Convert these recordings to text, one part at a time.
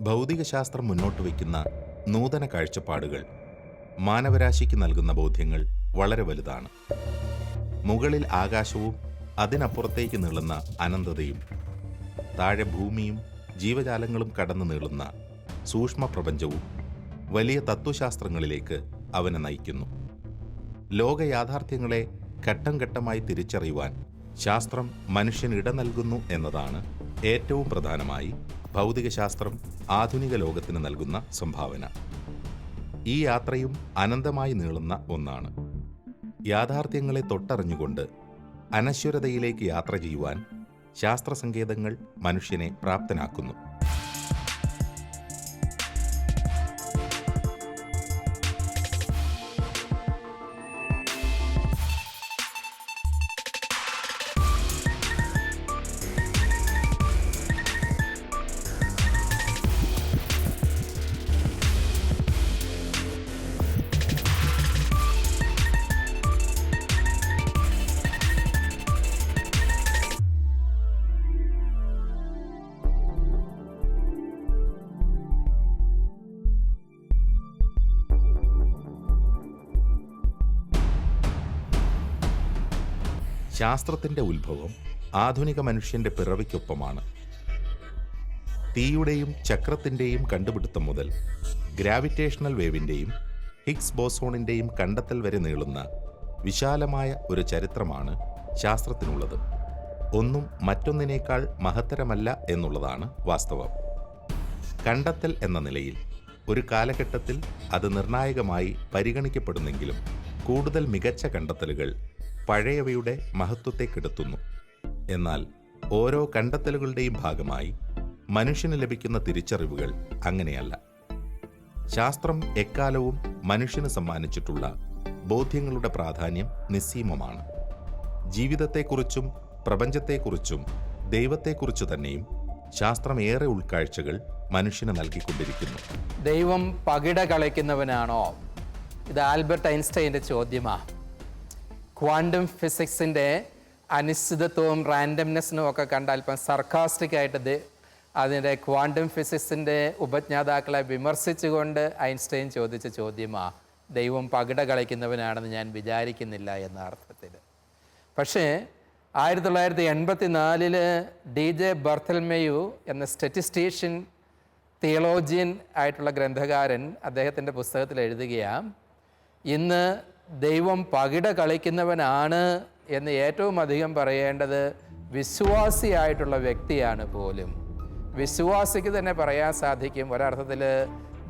ഭൗതികശാസ്ത്രം മുന്നോട്ട് വയ്ക്കുന്ന നൂതന കാഴ്ചപ്പാടുകൾ മാനവരാശിക്ക് നൽകുന്ന ബോധ്യങ്ങൾ വളരെ വലുതാണ്. മുകളിൽ ആകാശവും അതിനപ്പുറത്തേക്ക് നീളുന്ന അനന്തതയും താഴെ ഭൂമിയും ജീവജാലങ്ങളും കടന്നു നീളുന്ന സൂക്ഷ്മ പ്രപഞ്ചവും വലിയ തത്വശാസ്ത്രങ്ങളിലേക്ക് അവനെ നയിക്കുന്നു. ലോക യാഥാർത്ഥ്യങ്ങളെ ഘട്ടം ഘട്ടമായി തിരിച്ചറിയുവാൻ ശാസ്ത്രം മനുഷ്യന് ഇട നൽകുന്നു എന്നതാണ് ഏറ്റവും പ്രധാനമായി ഭൗതികശാസ്ത്രം ആധുനിക ലോകത്തിന് നൽകുന്ന സംഭാവന. ഈ യാത്രയും അനന്തമായി നീളുന്ന ഒന്നാണ്. യാഥാർത്ഥ്യങ്ങളെ തൊട്ടറിഞ്ഞുകൊണ്ട് അനശ്വരതയിലേക്ക് യാത്ര ചെയ്യുവാൻ ശാസ്ത്രസങ്കേതങ്ങൾ മനുഷ്യനെ പ്രാപ്തനാക്കുന്നു. ശാസ്ത്രത്തിന്റെ ഉത്ഭവം ആധുനിക മനുഷ്യന്റെ പിറവിക്കൊപ്പമാണ്. തീയുടെയും ചക്രത്തിന്റെയും കണ്ടുപിടുത്തം മുതൽ ഗ്രാവിറ്റേഷണൽ വേവിന്റെയും ഹിഗ്സ് ബോസോണിന്റെയും കണ്ടെത്തൽ വരെ നീളുന്ന വിശാലമായ ഒരു ചരിത്രമാണ് ശാസ്ത്രത്തിനുള്ളത്. ഒന്നും മറ്റൊന്നിനേക്കാൾ മഹത്തരമല്ല എന്നുള്ളതാണ് വാസ്തവം. കണ്ടെത്തൽ എന്ന നിലയിൽ ഒരു കാലഘട്ടത്തിൽ അത് നിർണായകമായി പരിഗണിക്കപ്പെടുന്നെങ്കിലും കൂടുതൽ മികച്ച കണ്ടെത്തലുകൾ പഴയവയുടെ മഹത്വത്തെ കെടുത്തുന്നു. എന്നാൽ ഓരോ കണ്ടെത്തലുകളുടെയും ഭാഗമായി മനുഷ്യന് ലഭിക്കുന്ന തിരിച്ചറിവുകൾ അങ്ങനെയല്ല. ശാസ്ത്രം എക്കാലവും മനുഷ്യന് സമ്മാനിച്ചിട്ടുള്ള ബോധ്യങ്ങളുടെ പ്രാധാന്യം നിസ്സീമമാണ്. ജീവിതത്തെക്കുറിച്ചും പ്രപഞ്ചത്തെക്കുറിച്ചും ദൈവത്തെക്കുറിച്ച് തന്നെയും ശാസ്ത്രം ഏറെ ഉൾക്കാഴ്ചകൾ മനുഷ്യന് നൽകിക്കൊണ്ടിരിക്കുന്നു. ദൈവം പകിട കളിക്കുന്നവനാണോ? ഇത് ആൽബർട്ട് ഐൻസ്റ്റൈന്റെ ചോദ്യമാണ് ക്വാണ്ടം ഫിസിക്സിന്റെ അനിശ്ചിതത്വവും റാൻഡംനെസ്സിനും ഒക്കെ കണ്ടാൽ അല്പം സർക്കാസ്റ്റിക് ആയിട്ട് ഇത് അതിന്റെ ക്വാണ്ടം ഫിസിക്സിന്റെ ഉപജ്ഞാതാക്കളെ വിമർശിച്ചുകൊണ്ട് ഐൻസ്റ്റൈൻ ചോദിച്ച ചോദ്യമാണ് ദൈവം പകിട കളിക്കുന്നവനാണെന്ന് ഞാൻ വിചാരിക്കുന്നില്ല എന്ന അർത്ഥത്തിൽ. പക്ഷേ ആയിരത്തി തൊള്ളായിരത്തി എൺപത്തി നാലിൽ ഡി ജെ ബർത്തൽമേയു എന്ന സ്റ്ററ്റിസ്റ്റീഷ്യൻ തിയോളോജിയൻ ആയിട്ടുള്ള ഗ്രന്ഥകാരൻ അദ്ദേഹത്തിന്റെ പുസ്തകത്തിൽ എഴുതുകയാണ് ഇന്ന് ദൈവം പകിട കളിക്കുന്നവനാണ് എന്ന് ഏറ്റവും അധികം പറയേണ്ടത് വിശ്വാസിയായിട്ടുള്ള വ്യക്തിയാണ് പോലും. വിശ്വാസിക്ക് തന്നെ പറയാൻ സാധിക്കും ഒരർത്ഥത്തിൽ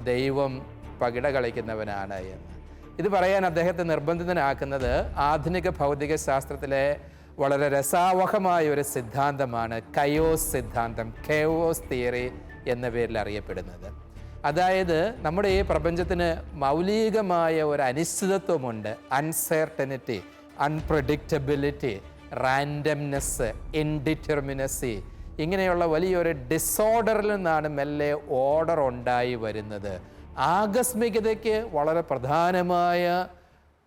ദൈവം പകിട കളിക്കുന്നവനാണ് എന്ന്. ഇത് പറയാൻ അദ്ദേഹത്തെ നിർബന്ധിതനാക്കുന്നത് ആധുനിക ഭൗതിക ശാസ്ത്രത്തിലെ വളരെ രസാവഹമായ ഒരു സിദ്ധാന്തമാണ് കയോസ് സിദ്ധാന്തം കെയോസ് തിയറി എന്ന പേരിൽ അറിയപ്പെടുന്നത്. അതായത് നമ്മുടെ ഈ പ്രപഞ്ചത്തിന് മൗലികമായ ഒരു അനിശ്ചിതത്വമുണ്ട്. അൺസെർട്ടനിറ്റി അൺപ്രഡിക്റ്റബിലിറ്റി റാൻഡംനെസ് ഇൻഡിറ്റർമിനസി ഇങ്ങനെയുള്ള വലിയൊരു ഡിസോർഡറിൽ നിന്നാണ് മെല്ലെ ഓർഡർ ഉണ്ടായി വരുന്നത്. ആകസ്മികതയ്ക്ക് വളരെ പ്രധാനമായ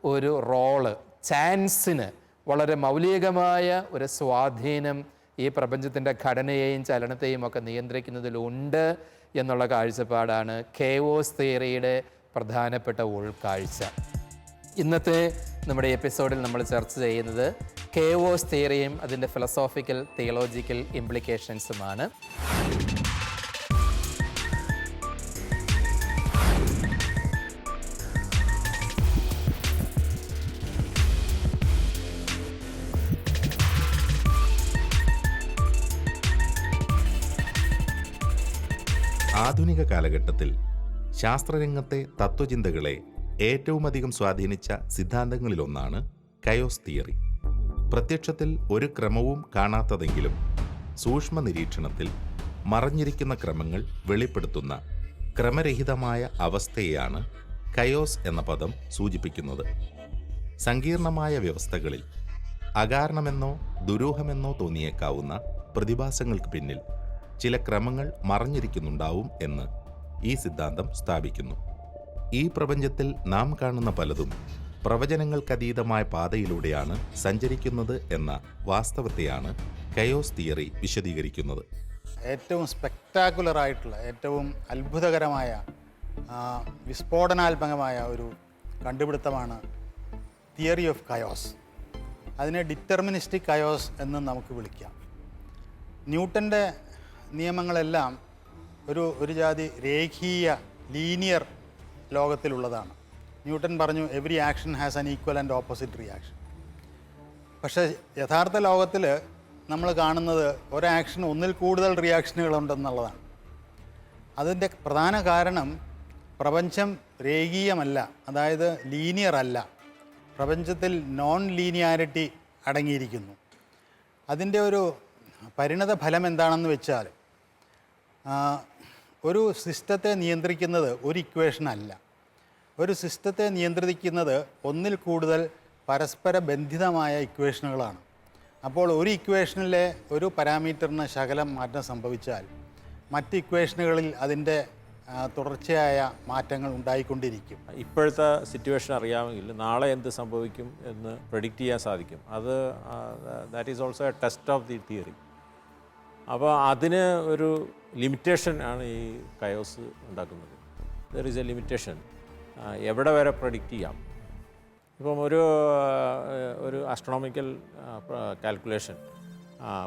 ഒരു റോൾ ചാൻസിന് വളരെ മൗലികമായ ഒരു സ്വാധീനം ഈ പ്രപഞ്ചത്തിന്റെ ഘടനയെയും ചലനത്തെയും ഒക്കെ നിയന്ത്രിക്കുന്നതിലുണ്ട്. എന്നുള്ള കാഴ്ചപ്പാടാണ് കേവോസ് തിയറിയുടെ പ്രധാനപ്പെട്ട ഉൾക്കാഴ്ച. ഇന്നത്തെ നമ്മുടെ എപ്പിസോഡിൽ നമ്മൾ ചർച്ച ചെയ്യുന്നത് കേവോസ് തിയറിയും അതിന്റെ ഫിലോസോഫിക്കൽ തിയോളജിക്കൽ ഇംപ്ലിക്കേഷൻസുമാണ് ആധുനിക കാലഘട്ടത്തിൽ ശാസ്ത്രരംഗത്തെ തത്വചിന്തകളെ ഏറ്റവുമധികം സ്വാധീനിച്ച സിദ്ധാന്തങ്ങളിലൊന്നാണ് കയോസ് തിയറി. പ്രത്യക്ഷത്തിൽ ഒരു ക്രമവും കാണാത്തതെങ്കിലും സൂക്ഷ്മ നിരീക്ഷണത്തിൽ മറഞ്ഞിരിക്കുന്ന ക്രമങ്ങൾ വെളിപ്പെടുത്തുന്ന ക്രമരഹിതമായ അവസ്ഥയെയാണ് കയോസ് എന്ന പദം സൂചിപ്പിക്കുന്നത്. സങ്കീർണമായ വ്യവസ്ഥകളിൽ അകാരണമെന്നോ ദുരൂഹമെന്നോ തോന്നിയേക്കാവുന്ന പ്രതിഭാസങ്ങൾക്ക് പിന്നിൽ ചില ക്രമങ്ങൾ മറഞ്ഞിരിക്കുന്നുണ്ടാവും എന്ന് ഈ സിദ്ധാന്തം സ്ഥാപിക്കുന്നു. ഈ പ്രപഞ്ചത്തിൽ നാം കാണുന്ന പലതും പ്രവചനങ്ങൾക്കതീതമായ പാതയിലൂടെയാണ് സഞ്ചരിക്കുന്നത് എന്ന വാസ്തവത്തെയാണ് കയോസ് തിയറി വിശദീകരിക്കുന്നത്. ഏറ്റവും സ്പെക്ടാക്കുലർ ആയിട്ടുള്ള ഏറ്റവും അത്ഭുതകരമായ വിസ്ഫോടനാത്മകമായ ഒരു കണ്ടുപിടുത്തമാണ് തിയറി ഓഫ് കയോസ്. അതിനെ ഡിറ്റർമിനിസ്റ്റിക് കയോസ് എന്ന് നമുക്ക് വിളിക്കാം. ന്യൂട്ടന്റെ നിയമങ്ങളെല്ലാം ഒരു ഒരു ജാതി രേഖീയ ലീനിയർ ലോകത്തിലുള്ളതാണ്. ന്യൂട്ടൺ പറഞ്ഞു every action has an equal and opposite reaction പക്ഷേ യഥാർത്ഥ ലോകത്തിൽ നമ്മൾ കാണുന്നത് ഒരാക്ഷൻ ഒന്നിൽ കൂടുതൽ റിയാക്ഷനുകളുണ്ടെന്നുള്ളതാണ് അതിന്റെ പ്രധാന കാരണം പ്രപഞ്ചം രേഖീയമല്ല അതായത് ലീനിയർ അല്ല. പ്രപഞ്ചത്തിൽ നോൺ ലീനിയാരിറ്റി അടങ്ങിയിരിക്കുന്നു. അതിന്റെ ഒരു പരിണത ഫലം എന്താണെന്ന് വെച്ചാൽ ഒരു സിസ്റ്റത്തെ നിയന്ത്രിക്കുന്നത് ഒരു ഇക്വേഷൻ അല്ല. ഒരു സിസ്റ്റത്തെ നിയന്ത്രിക്കുന്നത് ഒന്നിൽ കൂടുതൽ പരസ്പര ബന്ധിതമായ ഇക്വേഷനുകളാണ് അപ്പോൾ ഒരു ഇക്വേഷനിലെ ഒരു പാരാമീറ്ററിന് ശകലം മാറ്റം സംഭവിച്ചാൽ മറ്റ് ഇക്വേഷനുകളിൽ അതിന്റെ തുടർച്ചയായ മാറ്റങ്ങൾ ഉണ്ടായിക്കൊണ്ടിരിക്കും. ഇപ്പോഴത്തെ സിറ്റുവേഷൻ അറിയാമെങ്കിൽ നാളെ എന്ത് സംഭവിക്കും എന്ന് പ്രഡിക്റ്റ് ചെയ്യാൻ സാധിക്കും. അത് that is also a test of the theory അപ്പോൾ അതിന് ഒരു ലിമിറ്റേഷൻ ആണ് ഈ കയോസ് ഉണ്ടാക്കുന്നത്. ദർ ഈസ് എ ലിമിറ്റേഷൻ എവിടെ വരെ പ്രഡിക്റ്റ് ചെയ്യാം? ഇപ്പം ഒരു ഒരു ആസ്ട്രോണോമിക്കൽ കാൽക്കുലേഷൻ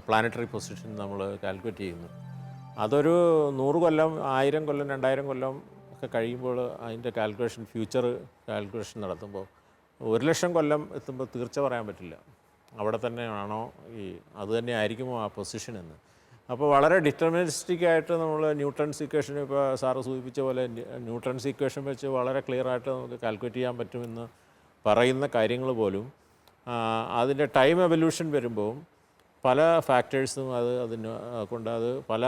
പ്ലാനറ്ററി പൊസിഷൻ നമ്മൾ കാൽക്കുലേറ്റ് ചെയ്യുന്നു. അതൊരു നൂറ് കൊല്ലം ആയിരം കൊല്ലം രണ്ടായിരം കൊല്ലം ഒക്കെ കഴിയുമ്പോൾ അതിന്റെ കാൽക്കുലേഷൻ ഫ്യൂച്ചർ കാൽക്കുലേഷൻ നടത്തുമ്പോൾ ഒരു ലക്ഷം കൊല്ലം എത്തുമ്പോൾ തീർച്ച പറയാൻ പറ്റില്ല. അവിടെ തന്നെയാണോ ഈ അതുതന്നെ ആയിരിക്കുമോ ആ പൊസിഷൻ എന്ന്? അപ്പോൾ വളരെ ഡിറ്റർമിനിസ്റ്റിക് ആയിട്ട് നമ്മൾ ന്യൂട്ടൺസ് ഇക്വേഷൻ ഇപ്പോൾ സാറ് സൂചിപ്പിച്ച പോലെ ന്യൂ- ന്യൂട്ടൺസ് ഇക്വേഷൻ വെച്ച് വളരെ ക്ലിയർ ആയിട്ട് നമുക്ക് കാൽക്കുലേറ്റ് ചെയ്യാൻ പറ്റുമെന്ന് പറയുന്ന കാര്യങ്ങൾ പോലും അതിന്റെ ടൈം എവല്യൂഷൻ വരുമ്പോൾ പല ഫാക്ടേഴ്സും അത് അതിന് കൊണ്ട് അത് പല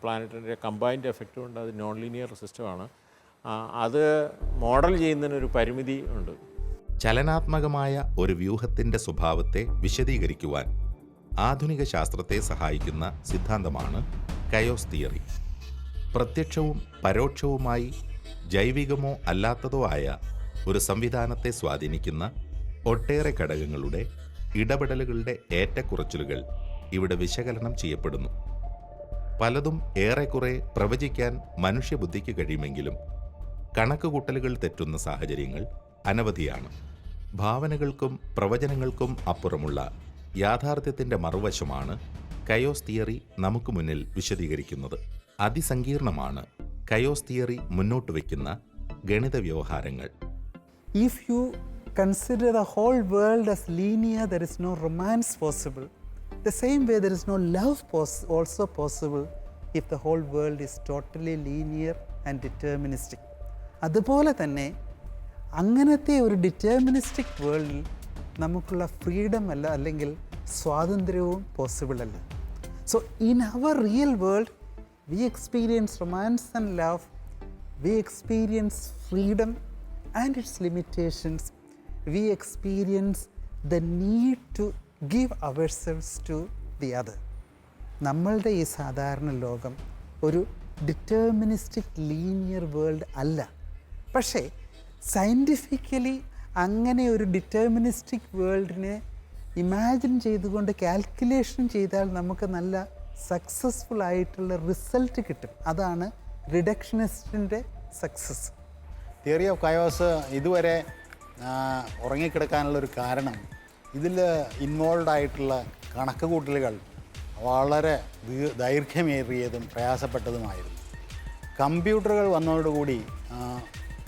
പ്ലാനറ്റിന്റെ കമ്പൈൻഡ് എഫക്റ്റ് കൊണ്ട് അത് നോൺ ലീനിയർ സിസ്റ്റമാണ് അത് മോഡൽ ചെയ്യുന്നതിനൊരു പരിമിതി ഉണ്ട്. ചലനാത്മകമായ ഒരു വ്യൂഹത്തിന്റെ സ്വഭാവത്തെ വിശദീകരിക്കുവാൻ ആധുനിക ശാസ്ത്രത്തെ സഹായിക്കുന്ന സിദ്ധാന്തമാണ് കയോസ് തിയറി. പ്രത്യക്ഷവും പരോക്ഷവുമായി ജൈവികമോ അല്ലാത്തതോ ആയ ഒരു സംവിധാനത്തെ സ്വാധീനിക്കുന്ന ഒട്ടേറെ ഘടകങ്ങളുടെ ഇടപെടലുകളുടെ ഏറ്റക്കുറച്ചിലുകൾ ഇവിടെ വിശകലനം ചെയ്യപ്പെടുന്നു. പലതും ഏറെക്കുറെ പ്രവചിക്കാൻ മനുഷ്യബുദ്ധിക്ക് കഴിയുമെങ്കിലും കണക്കുകൂട്ടലുകൾ തെറ്റുന്ന സാഹചര്യങ്ങൾ അനവധിയാണ്. ഭാവനകൾക്കും പ്രവചനങ്ങൾക്കും അപ്പുറമുള്ള യാഥാർത്ഥ്യത്തിന്റെ മറുവശമാണ് കയോസ് തിയറി നമുക്ക് മുന്നിൽ വിശദീകരിക്കുന്നത് അതിസങ്കീർണമാണ് കയോസ് തിയറി മുന്നോട്ട് വയ്ക്കുന്ന ഗണിത വ്യവഹാരങ്ങൾ if you consider the whole world as linear, there is no romance possible. The same way, there is no love pos- also possible if the whole world is totally linear and deterministic. അതുപോലെ തന്നെ അങ്ങനത്തെ ഒരു deterministic വേൾഡിൽ നമുക്കുള്ള freedom അല്ല അല്ലെങ്കിൽ സ്വാതന്ത്ര്യവും possible അല്ല. So in our real world we experience romance and love we experience freedom and its limitations we experience the need to to our ourselves to the other. നമ്മളുടെ ഈ സാധാരണ ലോകം ഒരു ഡിറ്റർമിനിസ്റ്റിക് ലീനിയർ വേൾഡ് അല്ല. പക്ഷേ scientifically അങ്ങനെ ഒരു deterministic വേൾഡിനെ ഇമാജിൻ ചെയ്തുകൊണ്ട് കാൽക്കുലേഷൻ ചെയ്താൽ നമുക്ക് നല്ല സക്സസ്ഫുൾ ആയിട്ടുള്ള റിസൾട്ട് കിട്ടും. അതാണ് റിഡക്ഷനിസ്റ്റിന്റെ സക്സസ് തിയറി ഓഫ് കയോസ് ഇതുവരെ ഉറങ്ങിക്കിടക്കാനുള്ളൊരു കാരണം ഇതിൽ ഇൻവോൾവ് ആയിട്ടുള്ള കണക്ക് കൂട്ടലുകൾ വളരെ ദൈർഘ്യമേറിയതും പ്രയാസപ്പെട്ടതുമായിരുന്നു. കമ്പ്യൂട്ടറുകൾ വന്നതോടുകൂടി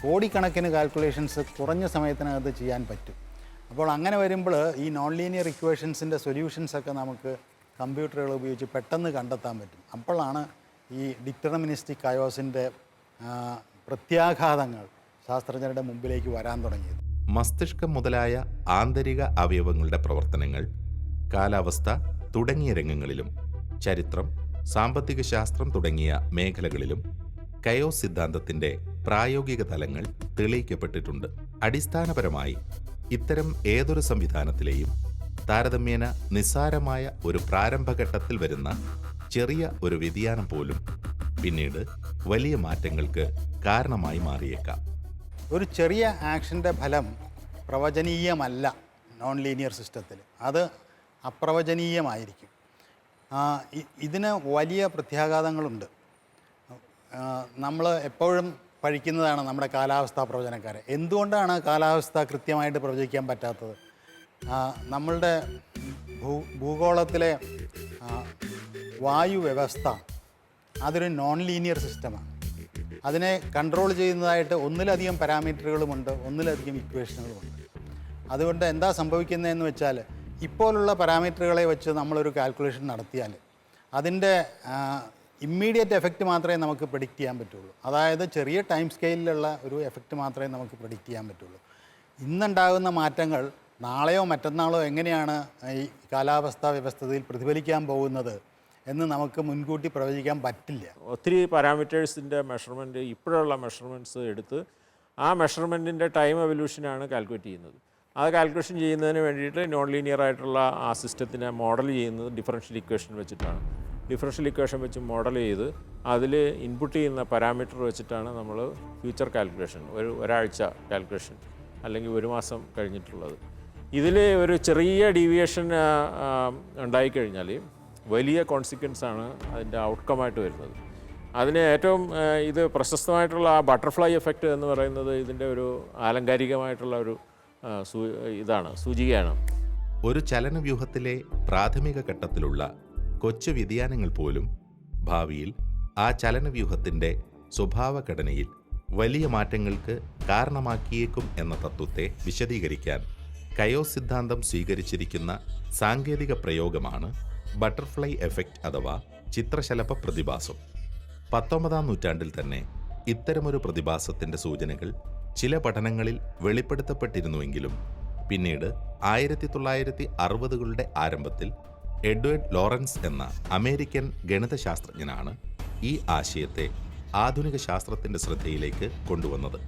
കോടിക്കണക്കിന് കാൽക്കുലേഷൻസ് കുറഞ്ഞ സമയത്തിനകത്ത് ചെയ്യാൻ പറ്റും. അപ്പോൾ അങ്ങനെ വരുമ്പോൾ ഈ നോൺ ലീനിയർ ഇക്വേഷൻസിന്റെ സൊല്യൂഷൻസൊക്കെ നമുക്ക് കമ്പ്യൂട്ടറുകൾ ഉപയോഗിച്ച് പെട്ടെന്ന് കണ്ടെത്താൻ പറ്റും. അപ്പോഴാണ് ഈ ഡിറ്റർമിനിസ്റ്റിക് കയോസിന്റെ പ്രത്യാഘാതങ്ങൾ ശാസ്ത്രജ്ഞരുടെ മുമ്പിലേക്ക് വരാൻ തുടങ്ങിയത്. മസ്തിഷ്കം മുതലായ ആന്തരിക അവയവങ്ങളുടെ പ്രവർത്തനങ്ങൾ കാലാവസ്ഥ തുടങ്ങിയ രംഗങ്ങളിലും ചരിത്രം സാമ്പത്തിക ശാസ്ത്രം തുടങ്ങിയ മേഖലകളിലും കയോസ് സിദ്ധാന്തത്തിന്റെ പ്രായോഗിക തലങ്ങൾ തെളിയിക്കപ്പെട്ടിട്ടുണ്ട്. അടിസ്ഥാനപരമായി ഇത്തരം ഏതൊരു സംവിധാനത്തിലെയും താരതമ്യേന നിസ്സാരമായ ഒരു പ്രാരംഭഘട്ടത്തിൽ വരുന്ന ചെറിയ ഒരു വ്യതിയാനം പോലും പിന്നീട് വലിയ മാറ്റങ്ങൾക്ക് കാരണമായി മാറിയേക്കാം. ഒരു ചെറിയ ആക്ഷന്റെ ഫലം പ്രവചനീയമല്ല നോൺ ലീനിയർ സിസ്റ്റത്തിൽ. അത് അപ്രവചനീയമായിരിക്കും. ഇതിന് വലിയ പ്രത്യാഘാതങ്ങളുണ്ട്. നമ്മൾ എപ്പോഴും പഴിക്കുന്നതാണ് നമ്മുടെ കാലാവസ്ഥാ പ്രവചനക്കാരെ. എന്തുകൊണ്ടാണ് കാലാവസ്ഥ കൃത്യമായിട്ട് പ്രവചിക്കാൻ പറ്റാത്തത്? നമ്മളുടെ ഭൂ ഭൂഗോളത്തിലെ വായു വ്യവസ്ഥ അതൊരു നോൺ ലീനിയർ സിസ്റ്റമാണ് അതിനെ കൺട്രോൾ ചെയ്യുന്നതായിട്ട് ഒന്നിലധികം പാരാമീറ്ററുകളുമുണ്ട് ഒന്നിലധികം ഇക്വേഷനുകളുമുണ്ട് അതുകൊണ്ട് എന്താ സംഭവിക്കുന്നതെന്ന് വെച്ചാൽ ഇപ്പോഴുള്ള പാരാമീറ്ററുകളെ വെച്ച് നമ്മളൊരു കാൽക്കുലേഷൻ നടത്തിയാൽ അതിന്റെ ഇമ്മീഡിയറ്റ് എഫക്റ്റ് മാത്രമേ നമുക്ക് പ്രഡിക്റ്റ് ചെയ്യാൻ പറ്റുള്ളൂ. അതായത് ചെറിയ ടൈം സ്കെയിലുള്ള ഒരു എഫക്റ്റ് മാത്രമേ നമുക്ക് പ്രഡിക്റ്റ് ചെയ്യാൻ പറ്റുള്ളൂ. ഇന്നുണ്ടാകുന്ന മാറ്റങ്ങൾ നാളെയോ മറ്റന്നാളോ എങ്ങനെയാണ് ഈ കാലാവസ്ഥാ വ്യവസ്ഥയിൽ പ്രതിഫലിക്കാൻ പോകുന്നത് എന്ന് നമുക്ക് മുൻകൂട്ടി പ്രവചിക്കാൻ പറ്റില്ല. ഒത്തിരി പാരാമീറ്റേഴ്സിന്റെ മെഷർമെന്റ് ഇപ്പോഴുള്ള മെഷർമെന്റ്സ് എടുത്ത് ആ മെഷർമെന്റിന്റെ ടൈം എവല്യൂഷനാണ് കാൽക്കുലേറ്റ് ചെയ്യുന്നത്. അത് കാൽക്കുലേഷൻ ചെയ്യുന്നതിന് വേണ്ടിയിട്ട് നോൺ ലീനിയർ ആയിട്ടുള്ള ആ സിസ്റ്റത്തിനെ മോഡൽ ചെയ്യുന്നത് ഡിഫറൻഷ്യൽ ഇക്വേഷൻ വെച്ചിട്ടാണ്. ഡിഫറൻഷ്യൽ ഇക്വേഷൻ വെച്ച് മോഡൽ ചെയ്ത് അതിൽ ഇൻപുട്ട് ചെയ്യുന്ന പാരാമീറ്റർ വെച്ചിട്ടാണ് നമ്മൾ ഫ്യൂച്ചർ കാൽക്കുലേഷൻ ഒരു ഒരാഴ്ച കാൽക്കുലേഷൻ അല്ലെങ്കിൽ ഒരു മാസം കഴിഞ്ഞിട്ടുള്ളത്. ഇതിൽ ഒരു ചെറിയ ഡീവിയേഷൻ ഉണ്ടായിക്കഴിഞ്ഞാൽ വലിയ കോൺസിക്വൻസ് ആണ് അതിന്റെ ഔട്ട്കമായിട്ട് വരുന്നത്. അതിന് ഏറ്റവും ഇത് പ്രശസ്തമായിട്ടുള്ള ആ ബട്ടർഫ്ലൈ എഫക്റ്റ് എന്ന് പറയുന്നത് ഇതിന്റെ ഒരു ആലങ്കാരികമായിട്ടുള്ള ഒരു ഇതാണ് സൂചികയാണ്. ഒരു ചലനവ്യൂഹത്തിലെ പ്രാഥമിക ഘട്ടത്തിലുള്ള കൊച്ചു വ്യതിയാനങ്ങൾ പോലും ഭാവിയിൽ ആ ചലനവ്യൂഹത്തിന്റെ സ്വഭാവഘടനയിൽ വലിയ മാറ്റങ്ങൾക്ക് കാരണമാക്കിയേക്കും എന്ന തത്വത്തെ വിശദീകരിക്കാൻ കയോ സിദ്ധാന്തം സ്വീകരിച്ചിരിക്കുന്ന സാങ്കേതിക പ്രയോഗമാണ് ബട്ടർഫ്ലൈ എഫക്റ്റ് അഥവാ ചിത്രശലഭ പ്രതിഭാസം. പത്തൊമ്പതാം നൂറ്റാണ്ടിൽ തന്നെ ഇത്തരമൊരു പ്രതിഭാസത്തിന്റെ സൂചനകൾ ചില പഠനങ്ങളിൽ വെളിപ്പെടുത്തപ്പെട്ടിരുന്നുവെങ്കിലും പിന്നീട് ആയിരത്തി തൊള്ളായിരത്തി അറുപതുകളുടെ ആരംഭത്തിൽ എഡ്വേർഡ് ലോറൻസ് എന്ന അമേരിക്കൻ ഗണിതശാസ്ത്രജ്ഞനാണ് ഈ ആശയത്തെ ആധുനിക ശാസ്ത്രത്തിന്റെ ശ്രദ്ധയിലേക്ക് കൊണ്ടുവന്നത്.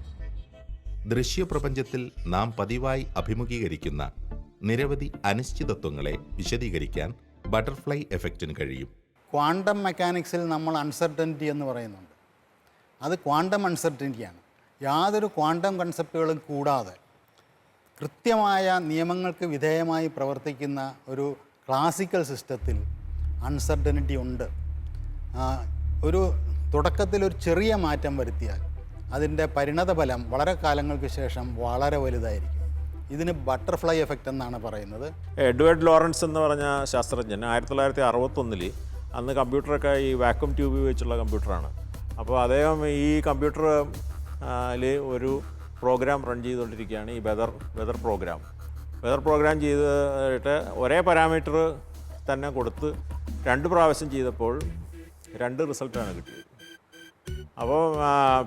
ദൃശ്യപ്രപഞ്ചത്തിൽ നാം പതിവായി അഭിമുഖീകരിക്കുന്ന നിരവധി അനിശ്ചിതത്വങ്ങളെ വിശദീകരിക്കാൻ ബട്ടർഫ്ലൈ എഫക്റ്റിന് കഴിയും. ക്വാണ്ടം മെക്കാനിക്സിൽ നമ്മൾ അൺസർട്ടനിറ്റി എന്ന് പറയുന്നുണ്ട്. അത് ക്വാണ്ടം അൺസർട്ടനിറ്റിയാണ് യാതൊരു ക്വാണ്ടം കൺസെപ്റ്റുകളും കൂടാതെ കൃത്യമായ നിയമങ്ങൾക്ക് വിധേയമായി പ്രവർത്തിക്കുന്ന ഒരു ക്ലാസിക്കൽ സിസ്റ്റത്തിൽ അൺസർട്ടനിറ്റി ഉണ്ട്. ഒരു തുടക്കത്തിൽ ഒരു ചെറിയ മാറ്റം വരുത്തിയാൽ അതിന്റെ പരിണതഫലം വളരെ കാലങ്ങൾക്ക് ശേഷം വളരെ വലുതായിരിക്കും. ഇതിന് ബട്ടർഫ്ലൈ എഫക്റ്റ് എന്നാണ് പറയുന്നത്. എഡ്വേർഡ് ലോറൻസ് എന്ന് പറഞ്ഞ ശാസ്ത്രജ്ഞൻ ആയിരത്തി തൊള്ളായിരത്തി അറുപത്തൊന്നിൽ അന്ന് കമ്പ്യൂട്ടറൊക്കെ ഈ വാക്വം ട്യൂബ് വെച്ചുള്ള കമ്പ്യൂട്ടറാണ്. അപ്പോൾ അദ്ദേഹം ഈ കമ്പ്യൂട്ടറിൽ ഒരു പ്രോഗ്രാം റൺ ചെയ്തുകൊണ്ടിരിക്കുകയാണ് ഈ weather weather program weather program ചെയ്തിട്ട് ഒരേ പാരാമീറ്റർ തന്നെ കൊടുത്ത് രണ്ട് പ്രാവശ്യം ചെയ്തപ്പോൾ രണ്ട് റിസൾട്ടാണ് കിട്ടിയത്. അപ്പോൾ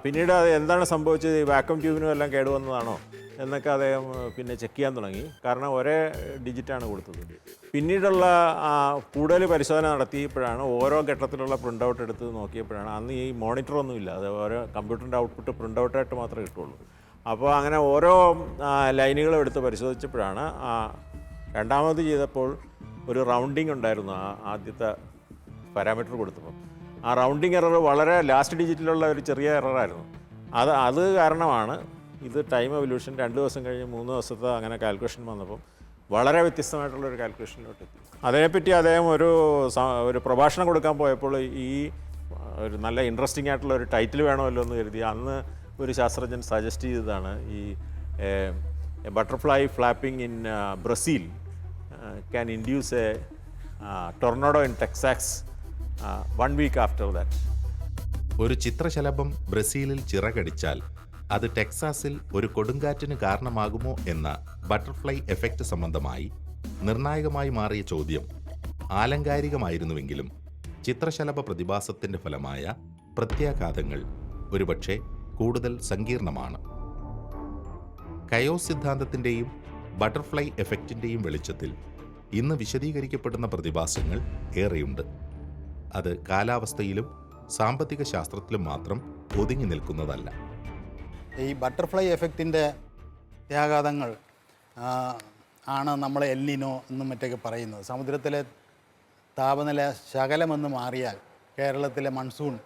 പിന്നീട് അത് എന്താണ് സംഭവിച്ചത്? ഈ വാക്വം ട്യൂബിനും എല്ലാം കേടുവന്നതാണോ എന്നൊക്കെ അദ്ദേഹം പിന്നെ ചെക്ക് ചെയ്യാൻ തുടങ്ങി. കാരണം ഒരേ ഡിജിറ്റാണ് കൊടുത്തത്. പിന്നീടുള്ള കൂടുതൽ പരിശോധന നടത്തിയപ്പോഴാണ് ഓരോ ഘട്ടത്തിലുള്ള പ്രിന്റ് ഔട്ട് എടുത്ത് നോക്കിയപ്പോഴാണ് അന്ന് ഈ മോണിറ്ററൊന്നുമില്ല അത് ഓരോ കമ്പ്യൂട്ടറിന്റെ ഔട്ട്പുട്ട് പ്രിന്റ് ഔട്ടായിട്ട് മാത്രമേ കിട്ടുള്ളൂ അപ്പോൾ അങ്ങനെ ഓരോ ലൈനുകളും എടുത്ത് പരിശോധിച്ചപ്പോഴാണ് ആ, രണ്ടാമത് ചെയ്തപ്പോൾ ഒരു റൗണ്ടിങ് ഉണ്ടായിരുന്നു ആ ആദ്യത്തെ പാരാമീറ്റർ കൊടുത്തപ്പോൾ. ആ റൗണ്ടിങ് എറർ വളരെ ലാസ്റ്റ് ഡിജിറ്റിലുള്ള ഒരു ചെറിയ എററായിരുന്നു. അത് അത് കാരണമാണ് ഇത് ടൈം എവല്യൂഷൻ രണ്ട് ദിവസം കഴിഞ്ഞ് മൂന്ന് ദിവസത്തെ അങ്ങനെ കാൽക്കുലേഷൻ വന്നപ്പം വളരെ വ്യത്യസ്തമായിട്ടുള്ള ഒരു കാൽക്കുലേഷനിലോട്ട് എത്തി. അതിനെപ്പറ്റി അദ്ദേഹം ഒരു ഒരു പ്രഭാഷണം കൊടുക്കാൻ പോയപ്പോൾ ഈ ഒരു നല്ല ഇൻട്രസ്റ്റിംഗ് ആയിട്ടുള്ള ഒരു ടൈറ്റിൽ വേണമല്ലോ എന്ന് കരുതി. അന്ന് ഒരു ശാസ്ത്രജ്ഞൻ സജസ്റ്റ് ചെയ്തതാണ് ഈ butterfly flapping in Brazil can induce a tornado in Texas one week after that ഒരു ചിത്രശലഭം ബ്രസീലിൽ ചിറകടിച്ചാൽ അത് ടെക്സാസിൽ ഒരു കൊടുങ്കാറ്റിന് കാരണമാകുമോ എന്ന ബട്ടർഫ്ലൈ എഫക്റ്റ് സംബന്ധമായി നിർണായകമായി മാറിയ ചോദ്യം ആലങ്കാരികമായിരുന്നുവെങ്കിലും ചിത്രശലഭ പ്രതിഭാസത്തിന്റെ ഫലമായ പ്രത്യാഘാതങ്ങൾ ഒരുപക്ഷെ കൂടുതൽ സങ്കീർണമാണ്. കയോ സിദ്ധാന്തത്തിന്റെയും ബട്ടർഫ്ലൈ എഫക്റ്റിന്റെയും വെളിച്ചത്തിൽ ഇന്ന് വിശദീകരിക്കപ്പെടുന്ന പ്രതിഭാസങ്ങൾ ഏറെയുണ്ട്. അത് കാലാവസ്ഥയിലും സാമ്പത്തിക ശാസ്ത്രത്തിലും മാത്രം ഒതുങ്ങി നിൽക്കുന്നതല്ല. ഈ ബട്ടർഫ്ലൈ എഫക്റ്റിന്റെ ത്യാഘാതങ്ങൾ ആണ് നമ്മൾ എല്ലിനോ എന്നും മറ്റൊക്കെ പറയുന്നത്. സമുദ്രത്തിലെ താപനില ശകലമെന്ന് മാറിയാൽ കേരളത്തിലെ മൺസൂൺ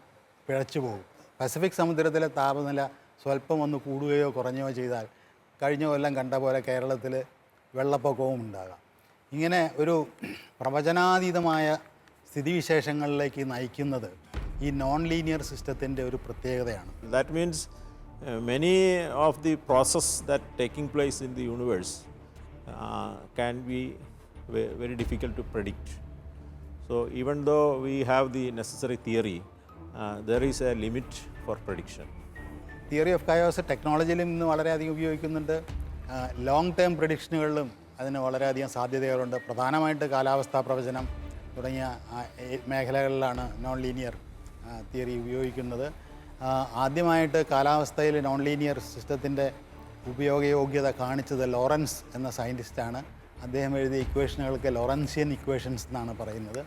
പിഴച്ചു പോകും പസഫിക് സമുദ്രത്തിലെ താപനില സ്വല്പം ഒന്ന് കൂടുകയോ കുറഞ്ഞോ ചെയ്താൽ കഴിഞ്ഞ കൊല്ലം കണ്ട പോലെ കേരളത്തിൽ വെള്ളപ്പൊക്കവും ഉണ്ടാകാം. ഇങ്ങനെ ഒരു പ്രവചനാതീതമായ സ്ഥിതിവിശേഷങ്ങളിലേക്ക് നയിക്കുന്നത് ഈ നോൺ ലീനിയർ സിസ്റ്റത്തിന്റെ ഒരു പ്രത്യേകതയാണ്. That means many of the process that taking place in the universe can be very difficult to predict so even though we have the necessary have the is a limit for prediction. Theory of chaos ടെക്നോളജിയിലും ഇന്ന് വളരെയധികം ഉപയോഗിക്കുന്നുണ്ട്. Long term പ്രഡിക്ഷനുകളിലും അതിന് വളരെയധികം സാധ്യതകളുണ്ട്. പ്രധാനമായിട്ട് കാലാവസ്ഥാ പ്രവചനം തുടങ്ങിയ മേഖലകളിലാണ് നോൺ ലീനിയർ തിയറി ഉപയോഗിക്കുന്നത്. ആദ്യമായിട്ട് കാലാവസ്ഥയിൽ നോൺ ലീനിയർ സിസ്റ്റത്തിന്റെ ഉപയോഗയോഗ്യത കാണിച്ചത് ലോറൻസ് എന്ന സയന്റിസ്റ്റാണ് അദ്ദേഹം എഴുതിയ ഇക്വേഷനുകൾക്ക് ലോറൻസിയൻ ഇക്വേഷൻസ് എന്നാണ് പറയുന്നത്.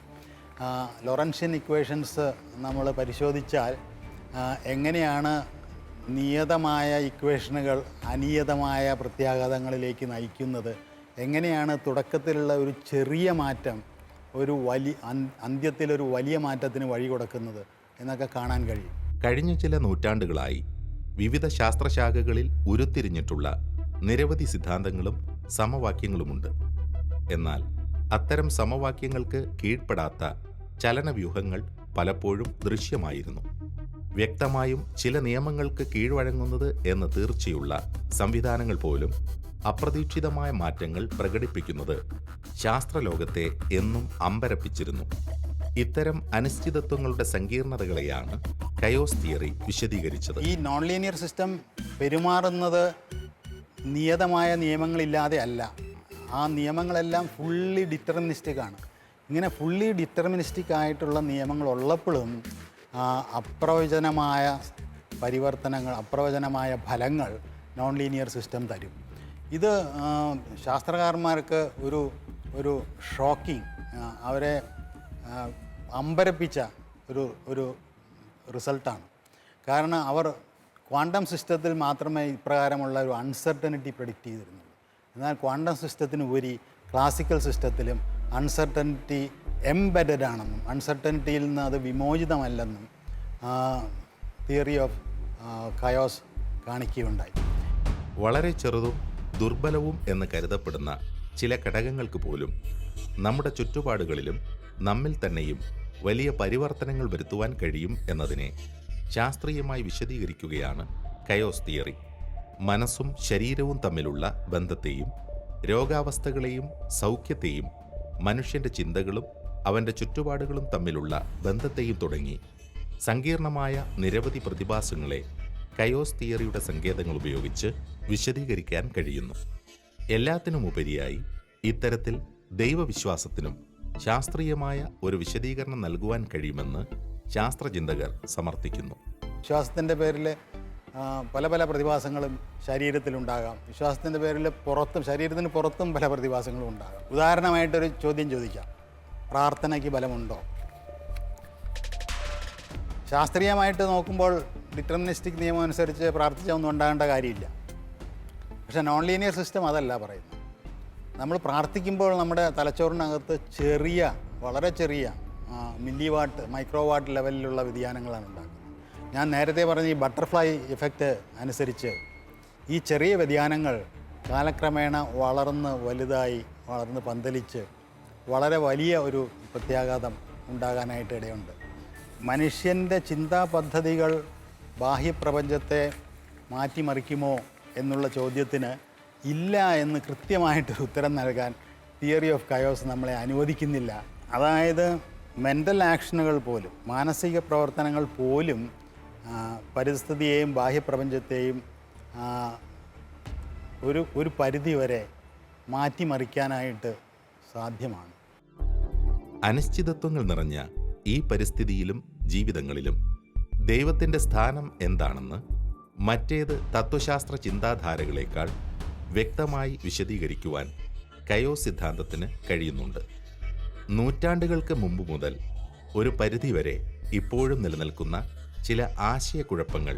ലോറൻഷ്യൻ ഇക്വേഷൻസ് നമ്മൾ പരിശോധിച്ചാൽ എങ്ങനെയാണ് നിയതമായ ഇക്വേഷനുകൾ അനിയതമായ പ്രത്യാഘാതങ്ങളിലേക്ക് നയിക്കുന്നത്? എങ്ങനെയാണ് തുടക്കത്തിലുള്ള ഒരു ചെറിയ മാറ്റം ഒരു വലിയ അന്ത്യത്തിലൊരു വലിയ മാറ്റത്തിന് വഴി കൊടുക്കുന്നത് എന്നൊക്കെ കാണാൻ കഴിയും. കഴിഞ്ഞ ചില നൂറ്റാണ്ടുകളായി വിവിധ ശാസ്ത്രശാഖകളിൽ ഉരുത്തിരിഞ്ഞിട്ടുള്ള നിരവധി സിദ്ധാന്തങ്ങളും സമവാക്യങ്ങളുമുണ്ട്. എന്നാൽ അത്തരം സമവാക്യങ്ങൾക്ക് കീഴ്പ്പെടാത്ത ചലനവ്യൂഹങ്ങൾ പലപ്പോഴും ദൃശ്യമായിരുന്നു. വ്യക്തമായും ചില നിയമങ്ങൾക്ക് കീഴ്വഴങ്ങുന്നത് എന്ന് തീർച്ചയുള്ള സംവിധാനങ്ങൾ പോലും അപ്രതീക്ഷിതമായ മാറ്റങ്ങൾ പ്രകടിപ്പിക്കുന്നത് ശാസ്ത്രലോകത്തെ എന്നും അമ്പരപ്പിച്ചിരുന്നു. ഇത്തരം അനിശ്ചിതത്വങ്ങളുടെ സങ്കീർണതകളെയാണ് കയോസ് തിയറി വിശദീകരിച്ചത്. ഈ നോൺ ലീനിയർ സിസ്റ്റം പെരുമാറുന്നത് നിയതമായ നിയമങ്ങളില്ലാതെ അല്ല. ആ നിയമങ്ങളെല്ലാം ഫുള്ളി ഡിറ്റർമിനിസ്റ്റിക് ആണ്. ഇങ്ങനെ ഫുള്ളി ഡിറ്റർമിനിസ്റ്റിക് ആയിട്ടുള്ള നിയമങ്ങൾ ഉള്ളപ്പോഴും അപ്രവചനമായ പരിവർത്തനങ്ങൾ അപ്രവചനമായ ഫലങ്ങൾ നോൺ ലീനിയർ സിസ്റ്റം തരും. ഇത് ശാസ്ത്രകാരന്മാർക്ക് ഒരു ഒരു ഷോക്കിംഗ് അവരെ അമ്പരപ്പിച്ച ഒരു ഒരു റിസൾട്ടാണ് കാരണം അവർ ക്വാണ്ടം സിസ്റ്റത്തിൽ മാത്രമേ ഇപ്രകാരമുള്ള ഒരു അൺസർട്ടനിറ്റി പ്രഡിക്റ്റ് ചെയ്തിരുന്നുള്ളൂ. എന്നാൽ ക്വാണ്ടം സിസ്റ്റത്തിന് ഉപരി ക്ലാസിക്കൽ സിസ്റ്റത്തിലും അൺസർട്ടനിറ്റി എംബഡഡ് ആണെന്നും അൺസർട്ടനിറ്റിയിൽ നിന്ന് അത് വിമോചിതമല്ലെന്നും തിയറി ഓഫ് കയോസ് കാണിക്കുകയുണ്ടായി. വളരെ ചെറുതും ദുർബലവും എന്ന് കരുതപ്പെടുന്ന ചില ഘടകങ്ങൾക്ക് പോലും നമ്മുടെ ചുറ്റുപാടുകളിലും നമ്മിൽ തന്നെയും വലിയ പരിവർത്തനങ്ങൾ വരുത്തുവാൻ കഴിയും എന്നതിനെ ശാസ്ത്രീയമായി വിശദീകരിക്കുകയാണ് കയോസ് തിയറി. മനസ്സും ശരീരവും തമ്മിലുള്ള ബന്ധത്തെയും രോഗാവസ്ഥകളെയും സൗഖ്യത്തെയും മനുഷ്യന്റെ ചിന്തകളും അവന്റെ ചുറ്റുപാടുകളും തമ്മിലുള്ള ബന്ധത്തെയും തുടങ്ങി. സങ്കീർണമായ നിരവധി പ്രതിഭാസങ്ങളെ കയോസ് തിയറിയുടെ സങ്കേതങ്ങൾ ഉപയോഗിച്ച് വിശദീകരിക്കാൻ കഴിയുന്നു. എല്ലാത്തിനുമുപരിയായി ഇത്തരത്തിൽ ദൈവവിശ്വാസത്തിനും ശാസ്ത്രീയമായ ഒരു വിശദീകരണം നൽകുവാൻ കഴിയുമെന്ന് ശാസ്ത്രചിന്തകർ സമർത്ഥിക്കുന്നു. വിശ്വാസത്തിന്റെ പേരിൽ പല പല പ്രതിഭാസങ്ങളും ശരീരത്തിലുണ്ടാകാം. വിശ്വാസത്തിന്റെ പേരിൽ പുറത്തും ശരീരത്തിന് പുറത്തും പല പ്രതിഭാസങ്ങളും ഉണ്ടാകാം. ഉദാഹരണമായിട്ടൊരു ചോദ്യം ചോദിക്കാം. പ്രാർത്ഥനയ്ക്ക് ബലമുണ്ടോ? ശാസ്ത്രീയമായിട്ട് നോക്കുമ്പോൾ ഡിറ്റർമിനിസ്റ്റിക് നിയമം അനുസരിച്ച് പ്രാർത്ഥിച്ചൊന്നും ഉണ്ടാകേണ്ട കാര്യമില്ല. പക്ഷെ നോൺ ലീനിയർ സിസ്റ്റം അതല്ല പറയുന്നത്. നമ്മൾ പ്രാർത്ഥിക്കുമ്പോൾ നമ്മുടെ തലച്ചോറിനകത്ത് ചെറിയ വളരെ ചെറിയ മില്ലി വാട്ട് മൈക്രോ വാട്ട് ലെവലിലുള്ള വ്യതിയാനങ്ങളാണ് ഉണ്ടാക്കുന്നത് ഞാൻ നേരത്തെ പറഞ്ഞ ഈ ബട്ടർഫ്ലൈ ഇഫക്റ്റ് അനുസരിച്ച് ഈ ചെറിയ വ്യതിയാനങ്ങൾ കാലക്രമേണ വളർന്ന് വലുതായി വളർന്ന് പന്തലിച്ച് വളരെ വലിയ ഒരു പ്രത്യാഘാതം ഉണ്ടാകാനായിട്ട് ഇടയുണ്ട്. മനുഷ്യന്റെ ചിന്താ പദ്ധതികൾ ബാഹ്യപ്രപഞ്ചത്തെ മാറ്റിമറിക്കുമോ എന്നുള്ള ചോദ്യത്തിന് ഇല്ല എന്ന് കൃത്യമായിട്ടൊരു ഉത്തരം നൽകാൻ തിയറി ഓഫ് കയോസ് നമ്മളെ അനുവദിക്കുന്നില്ല. അതായത് മെന്റൽ ആക്ഷനുകൾ പോലും മാനസിക പ്രവർത്തനങ്ങൾ പോലും പരിസ്ഥിതിയെയും ബാഹ്യപ്രപഞ്ചത്തെയും ഒരു ഒരു പരിധി വരെ മാറ്റിമറിക്കാനായിട്ട് സാധ്യമാണ്. അനിശ്ചിതത്വങ്ങൾ നിറഞ്ഞ ഈ പരിസ്ഥിതിയിലും ജീവിതങ്ങളിലും ദൈവത്തിന്റെ സ്ഥാനം എന്താണെന്ന് മറ്റേത് തത്വശാസ്ത്ര ചിന്താധാരകളേക്കാൾ വ്യക്തമായി വിശദീകരിക്കുവാൻ കയോ സിദ്ധാന്തത്തിന് കഴിയുന്നുണ്ട്. നൂറ്റാണ്ടുകൾക്ക് മുമ്പ് മുതൽ ഒരു പരിധിവരെ ഇപ്പോഴും നിലനിൽക്കുന്ന ചില ആശയക്കുഴപ്പങ്ങൾ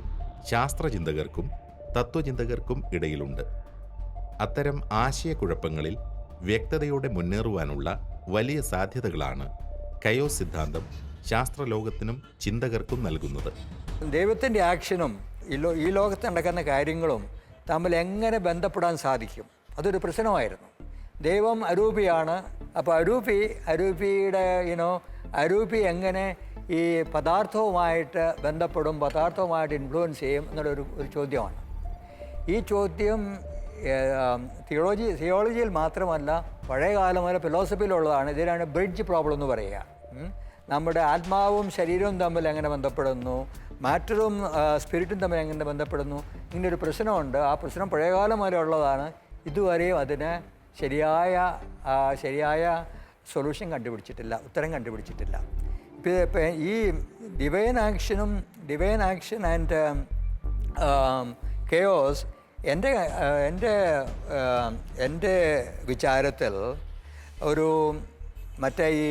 ശാസ്ത്രചിന്തകർക്കും തത്വചിന്തകർക്കും ഇടയിലുണ്ട്. അത്തരം ആശയക്കുഴപ്പങ്ങളിൽ വ്യക്തതയോടെ മുന്നേറുവാനുള്ള വലിയ സാധ്യതകളാണ് കയോ സിദ്ധാന്തം ശാസ്ത്രലോകത്തിനും ചിന്തകർക്കും നൽകുന്നത്. ദൈവത്തിന്റെ ആക്ഷനും ഈ ലോകത്ത് നടക്കുന്ന കാര്യങ്ങളും തമ്മിൽ എങ്ങനെ ബന്ധപ്പെടാൻ സാധിക്കും? അതൊരു പ്രശ്നമായിരുന്നു. ദൈവം അരൂപിയാണ്. അപ്പോൾ അരൂപി അരൂപിയുടെ യുനോ അരൂപി എങ്ങനെ ഈ പദാർത്ഥവുമായിട്ട് ബന്ധപ്പെടും പദാർത്ഥവുമായിട്ട് ഇൻഫ്ലുവൻസ് ചെയ്യും എന്നുള്ളൊരു ഒരു ചോദ്യമാണ്. ഈ ചോദ്യം തിയോളജി തിയോളജിയിൽ മാത്രമല്ല പഴയ കാലം മുതൽ ഫിലോസഫിയിലുള്ളതാണ് ഇതിനാണ് ബ്രിഡ്ജ് പ്രോബ്ലം എന്ന് പറയുക. നമ്മുടെ ആത്മാവും ശരീരവും തമ്മിൽ എങ്ങനെ ബന്ധപ്പെടുന്നു? മാറ്ററും സ്പിരിറ്റും തമ്മിൽ എങ്ങനെ ബന്ധപ്പെടുന്നു? ഇങ്ങനെ ഒരു പ്രശ്നമുണ്ട്. ആ പ്രശ്നം പഴയകാലം വരെ ഉള്ളതാണ്. ഇതുവരെയും അതിന് ശരിയായ ശരിയായ സൊല്യൂഷൻ കണ്ടുപിടിച്ചിട്ടില്ല ഉത്തരം കണ്ടുപിടിച്ചിട്ടില്ല. ഈ ഡിവൈൻ ആക്ഷനും ഡിവൈൻ ആക്ഷൻ ആൻഡ് കെയോസ് എന്റെ എന്റെ എന്റെ വിചാരത്തിൽ ഒരു മറ്റേ ഈ